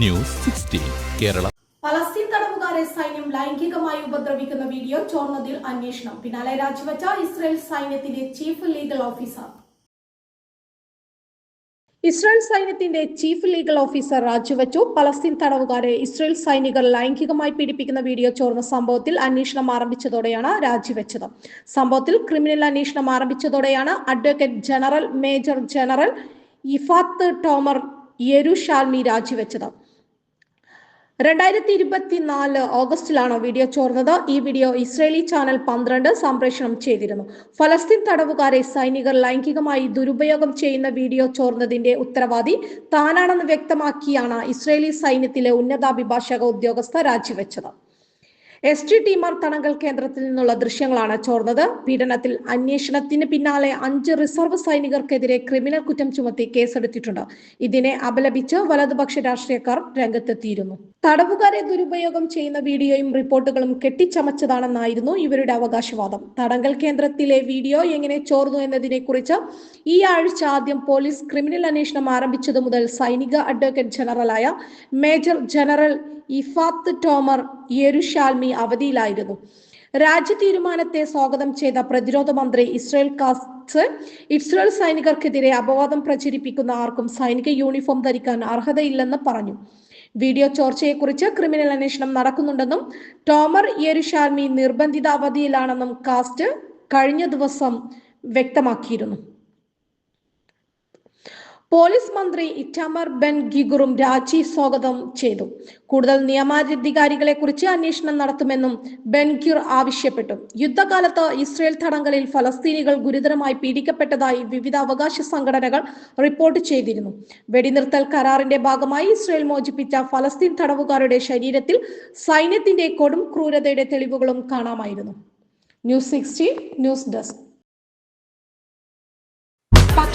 News sixteen Kerala. Palestine തടവുകാരെ സൈന്യം ലൈംഗികമായി ഉപദ്രവിക്കുന്ന വീഡിയോ ചോർന്നതിൽ അന്വേഷണം. പിന്നാലെ രാജിവെച്ച ഇസ്രായേൽ സൈന്യത്തിന്റെ ചീഫ് ലീഗൽ ഓഫീസർ. ഇസ്രായേൽ സൈന്യത്തിന്റെ ചീഫ് ലീഗൽ ഓഫീസർ രാജിവെച്ചു. പലസ്തീൻ തടവുകാരെ ഇസ്രായേൽ സൈനികർ ലൈംഗികമായി പീഡിപ്പിക്കുന്ന വീഡിയോ ചോർന്ന സംഭവത്തിൽ അന്വേഷണം ആരംഭിച്ചതോടെയാണ് രാജിവെച്ചത്. സംഭവത്തിൽ ക്രിമിനൽ അന്വേഷണം ആരംഭിച്ചതോടെയാണ് advocate general major general Ifat Tomer Yerushalmi രാജിവെച്ചത്. രണ്ടായിരത്തി ഇരുപത്തിനാല് ഓഗസ്റ്റിലാണ് വീഡിയോ ചോർന്നത്. ഈ വീഡിയോ ഇസ്രേലി ചാനൽ പന്ത്രണ്ട് സംപ്രേഷണം ചെയ്തിരുന്നു. ഫലസ്തീൻ തടവുകാരെ സൈനികർ ലൈംഗികമായി ദുരുപയോഗം ചെയ്യുന്ന വീഡിയോ ചോർന്നതിന്റെ ഉത്തരവാദി താനാണെന്ന് വ്യക്തമാക്കിയാണ് ഇസ്രേലി സൈന്യത്തിലെ ഉന്നതാഭിഭാഷക ഉദ്യോഗസ്ഥ രാജിവെച്ചത്. എസ് ടി മാർ തണങ്കൽ കേന്ദ്രത്തിൽ നിന്നുള്ള ദൃശ്യങ്ങളാണ് ചോർന്നത്. പീഡനത്തിൽ അന്വേഷണത്തിന് പിന്നാലെ അഞ്ച് റിസർവ് സൈനികർക്കെതിരെ ക്രിമിനൽ കുറ്റം ചുമത്തി കേസെടുത്തിട്ടുണ്ട്. ഇതിനെ അപലപിച്ച് വലതുപക്ഷ രാഷ്ട്രീയക്കാർ രംഗത്തെത്തിയിരുന്നു. തടവുകാരെ ദുരുപയോഗം ചെയ്യുന്ന വീഡിയോയും റിപ്പോർട്ടുകളും കെട്ടിച്ചമച്ചതാണെന്നായിരുന്നു ഇവരുടെ അവകാശവാദം. തടങ്കൽ കേന്ദ്രത്തിലെ വീഡിയോ എങ്ങനെ ചോർന്നു എന്നതിനെ കുറിച്ച് ഈ ആഴ്ച ആദ്യം പോലീസ് ക്രിമിനൽ അന്വേഷണം ആരംഭിച്ചതു മുതൽ സൈനിക advocate ജനറലായ major general Ifat Tomer Yerushalmi അവധിയിലായിരുന്നു. രാജ്യ തീരുമാനത്തെ സ്വാഗതം ചെയ്ത പ്രതിരോധ മന്ത്രി ഇസ്രയേൽ കാസ് ഇസ്രയേൽ സൈനികർക്കെതിരെ അപവാദം പ്രചരിപ്പിക്കുന്ന ആർക്കും സൈനിക യൂണിഫോം ധരിക്കാൻ അർഹതയില്ലെന്ന് പറഞ്ഞു. വീഡിയോ ചോർച്ചയെക്കുറിച്ച് ക്രിമിനൽ അന്വേഷണം നടക്കുന്നുണ്ടെന്നും ടോമർ യെരുഷാൽമി നിർബന്ധിത അവധിയിലാണെന്നും കാസ്റ്റ് കഴിഞ്ഞ ദിവസം വ്യക്തമാക്കിയിരുന്നു. പോലീസ് മന്ത്രി ഇറ്റാമർ ബെൻ ഗിഗുറും രാജി സ്വാഗതം ചെയ്തു. കൂടുതൽ നിയമാധികാരികളെ കുറിച്ച് അന്വേഷണം നടത്തുമെന്നും ബെൻ ബെൻഗിർ ആവശ്യപ്പെട്ടു. യുദ്ധകാലത്ത് ഇസ്രയേൽ തടങ്കലിൽ ഫലസ്തീനികൾ ഗുരുതരമായി പീഡിക്കപ്പെട്ടതായി വിവിധ അവകാശ സംഘടനകൾ റിപ്പോർട്ട് ചെയ്തിരുന്നു. വെടിനിർത്തൽ കരാറിന്റെ ഭാഗമായി ഇസ്രയേൽ മോചിപ്പിച്ച ഫലസ്തീൻ തടവുകാരുടെ ശരീരത്തിൽ സൈന്യത്തിന്റെ കൊടും ക്രൂരതയുടെ തെളിവുകളും കാണാമായിരുന്നു. News sixteen news desk.